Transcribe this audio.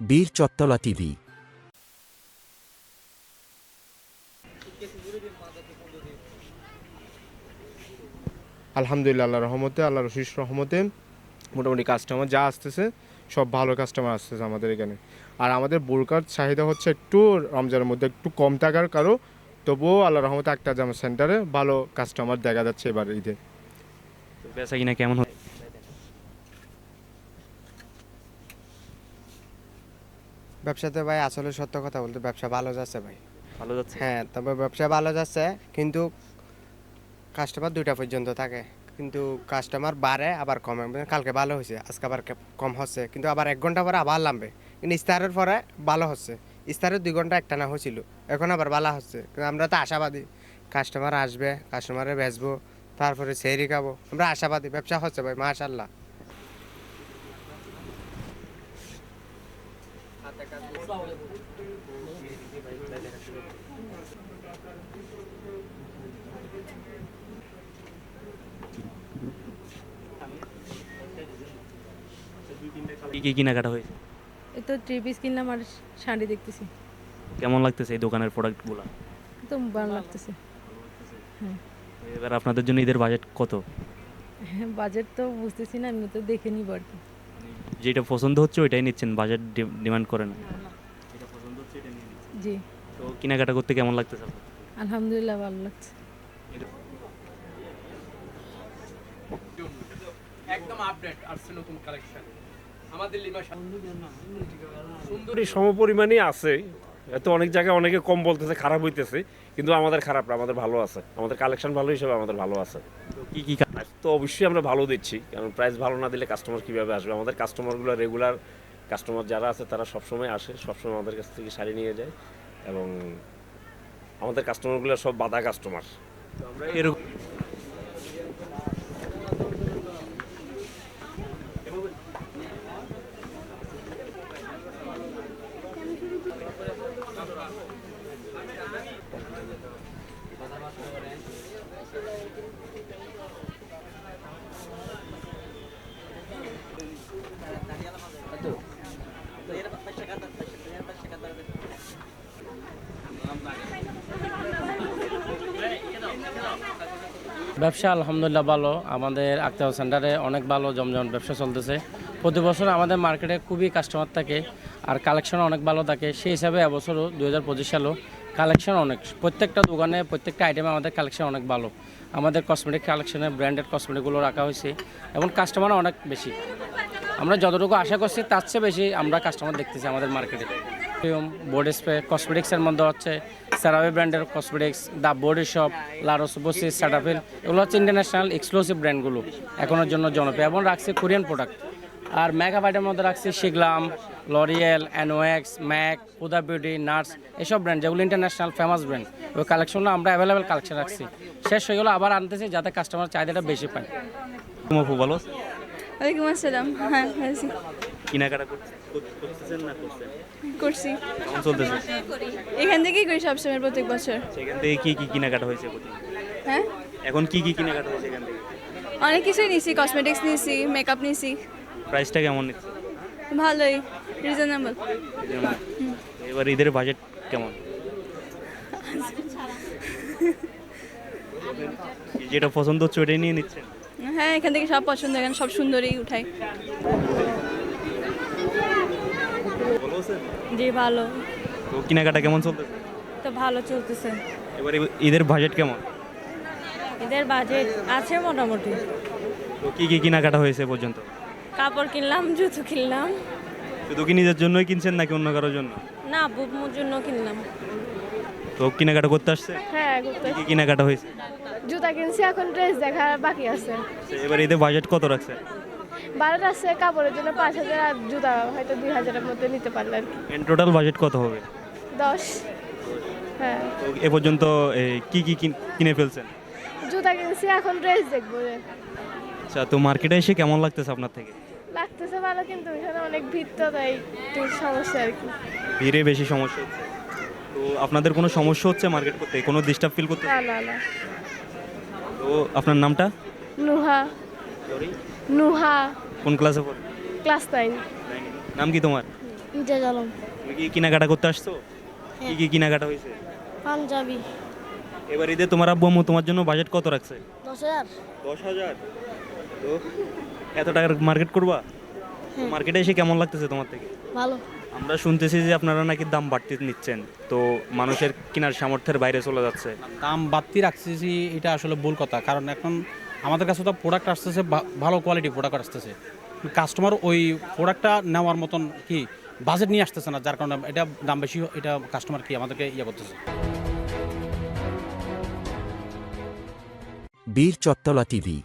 বীর চত্তলা টিভি। আলহামদুলিল্লাহ আল্লাহ রহমতে আল্লাহ রশিস রহমতে মোটামুটি কাস্টমার যা আসতেছে সব ভালো কাস্টমার আসতেছে আমাদের এখানে। আর আমাদের বোরকার চাহিদা হচ্ছে একটু রমজানের মধ্যে একটু কম থাকার কারও তবুও আল্লাহ রহমতে একটা জামা সেন্টারে ভালো কাস্টমার দেখা যাচ্ছে এবার ঈদে। বেচা কিনা কেমন হয় ব্যবসাতে ভাই আসলে সত্য কথা বলতে ব্যবসা ভালো যাচ্ছে ভাই। ভালো যাচ্ছে? হ্যাঁ তবে ব্যবসা ভালো যাচ্ছে কিন্তু কাস্টমার দুইটা পর্যন্ত থাকে। কিন্তু কাস্টমার বাড়ে আবার কমে। মানে কালকে ভালো হয়েছে আজকে আবার কম হচ্ছে। কিন্তু আবার এক ঘণ্টা পরে আবার নামবে। কিন্তু ইস্তারের পরে ভালো হচ্ছে। ইস্তারের দুই ঘণ্টা একটা না হয়েছিল এখন আবার ভালো হচ্ছে। কিন্তু আমরা তো আশাবাদী। কাস্টমার আসবে কাস্টমারে বেচবো তারপরে সেরি খাব। আমরা আশাবাদী ব্যবসা হচ্ছে ভাই মাশাল্লাহ কি কি কেনাকাটা হয়েছে? এই তো থ্রি পিস কিনলাম আর শাড়ি দেখতেছি। কেমন লাগতেছে এই দোকানের প্রোডাক্টগুলো তো ভালো লাগতেছে। এবার আপনাদের জন্য ঈদের বাজেট কত? হ্যাঁ বাজেট তো বুঝতেছি না আমি তো দেখে নিব আর কি। যেটা পছন্দ হচ্ছে ওইটাই নিচ্ছেন বাজেট ডিমান্ড করে না? জি। তো কেনাকাটা করতে কেমন লাগতেছে আলহামদুলিল্লাহ ভালো লাগছে। একদম আপডেট আসছে নতুন কালেকশন আমাদের লিমা সুন্দরী সমপরিমাণই আছে। এত অনেক জায়গায় অনেকে কম বলতেছে খারাপ হইতেছে কিন্তু আমাদের খারাপ না আমাদের ভালো আছে। আমাদের কালেকশন ভালো হিসেবে আমাদের ভালো আছে। কি কি তো অবশ্যই আমরা ভালো দিচ্ছি। কারণ প্রাইস ভালো না দিলে কাস্টমার কীভাবে আসবে? আমাদের কাস্টমারগুলো রেগুলার কাস্টমার যারা আছে, তারা সবসময় আসে, সবসময় আমাদের কাছ থেকে শাড়ি নিয়ে যায় এবং আমাদের কাস্টমারগুলো সব বাধা কাস্টমার আমরা এরকম ব্যবসা আলহামদুলিল্লাহ ভালো। আমাদের আক্তার সেন্টারে অনেক ভালো জমজম ব্যবসা চলতেছে। প্রতি বছর আমাদের মার্কেটে খুবই কাস্টমার থাকে আর কালেকশন অনেক ভালো থাকে। সেই হিসাবে এবছরও দু হাজার পঁচিশ সালেও কালেকশন অনেক, প্রত্যেকটা দোকানে, প্রত্যেকটা আইটেমে আমাদের কালেকশন অনেক ভালো। আমাদের কসমেটিক কালেকশনে ব্র্যান্ডেড কসমেটিকগুলো রাখা হয়েছে এবং কাস্টমার অনেক বেশি। আমরা যতটুকু আশা করছি, তার চেয়ে বেশি আমরা কাস্টমার দেখতেছি আমাদের মার্কেটে বডি স্প্রে কসমেটিক্সের মধ্যে হচ্ছে সেরাভি ব্র্যান্ডের cosmetics The Body Shop La Roche Posay Cetaphil এগুলো হচ্ছে ইন্টারন্যাশনাল এক্সক্লুসিভ ব্র্যান্ডগুলো এখনের জন্য জনপ্রিয় এবং রাখছে কোরিয়ান প্রোডাক্ট আর মেকআপ আইটেমের মধ্যে রাখছি শিগলাম লরিয়েল অ্যানোয়েক্স ম্যাক উদা বিউটি নার্স এসব ব্র্যান্ড যেগুলো ইন্টারন্যাশনাল ফেমাস ব্র্যান্ড ওই কালেকশনগুলো আমরা অ্যাভেলেবেল কালেকশন রাখছি। শেষ হয়ে গেলো আবার আনতেছি যাতে কাস্টমার চাহিদাটা বেশি পায়? ওয়ালাইকুম আসসালাম। হ্যাঁ কেনাকাটা করতে- করতে- করতেছেন না করছেন? করছি। কেমন চলতেছে? এখান থেকেই করি সবসময় প্রত্যেক বছর। সেখান থেকে কি কি কেনাকাটা হয়েছে প্রতি? হ্যাঁ? এখন কি কি কেনাকাটা হয়েছে এখান থেকে? অনেক কিছুই নিছি কসমেটিক্স নিছি মেকআপ নিছি। প্রাইসটা কেমন নিচ্ছে? ভালোই রিজনেবল এবার ঈদের বাজেট কেমন? যেটা পছন্দ হচ্ছে ওটাই নিয়ে নিচ্ছেন? হ্যাঁ এখান থেকে সব পছন্দ এখানে সব সুন্দরই উঠাই। জি ভালো। তো কেনাকাটা কেমন চলতেছে? তো ভালো চলতেছে। এবার ঈদের বাজেট কেমন? এদের বাজেট আছে মোটামুটি। তো কি কি কেনাকাটা হয়েছে পর্যন্ত? কাপড় কিনলাম জুতো কিনলাম। শুধু কি নিজের জন্যই কিনছেন নাকি অন্য কারোর জন্য? না বুবমুর জন্য কিনলাম। তো কেনাকাটা করতে আসছে? হ্যাঁ কি কি কেনাকাটা হয়েছে? জুতা কিনছি এখন ড্রেস দেখা বাকি আছে। এবার ঈদের বাজেট কত রাখছে? বারোটা আছে কাপড়ের জন্য পাঁচ হাজার আর জুতা হয়তো দুই হাজারের মধ্যে নিতে পারলে আর কি। টোটাল বাজেট কত হবে? দশ। হ্যাঁ। তো এ পর্যন্ত এ, কি কি কিন- কিনে ফেলছেন? জুতা কিনছি এখন ড্রেস দেখব আচ্ছা তো মার্কেটে এসে কেমন লাগতেছে আপনার থেকে? লাগতেছে ভালো কিন্তু এখানে অনেক ভিড় তো তাই একটু সমস্যা আর কি। ভিড়ে বেশি সমস্যা হচ্ছে। তো আপনাদের কোনো সমস্যা হচ্ছে মার্কেট করতে? কোনো ডিস্টার্ব ফিল করতে? না না না। তো আপনার নামটা? নুহা। নুহা। কোন ক্লাসে পড়ে? ক্লাস নাইন নাম কি তোমার? ইমতিয়াজ আলম। তুমি কি কেনাকাটা করতে আসছো? কি কি কেনাকাটা হয়েছে? পাঞ্জাবি। এবার ঈদে তোমার আব্বু আম্মু তোমার জন্য বাজেট কত রাখছে? দশ হাজার। দশ হাজার? তো এত টাকার মার্কেট করবা? মার্কেটে এসে কেমন লাগতেছে তোমার থেকে? ভালো। আমরা শুনতেছি যে আপনারা নাকি দাম বাড়তি নিচ্ছেন। তো মানুষের কেনার সামর্থ্যের বাইরে চলে যাচ্ছে। দাম বাড়তি রাখতেছি এটা আসলে ভুল কথা। কারণ এখন আমাদের কাছে তো প্রোডাক্ট আসতেছে ভালো কোয়ালিটি প্রোডাক্ট আসতেছে। কাস্টমার ওই প্রোডাক্টটা নেওয়ার মতন কি বাজেট নিয়ে আসতেছে না, যার কারণে এটা দাম বেশি, এটা কাস্টমার কি আমাদেরকে ইয়ে করতেছে। বীর চত্তলা টিভি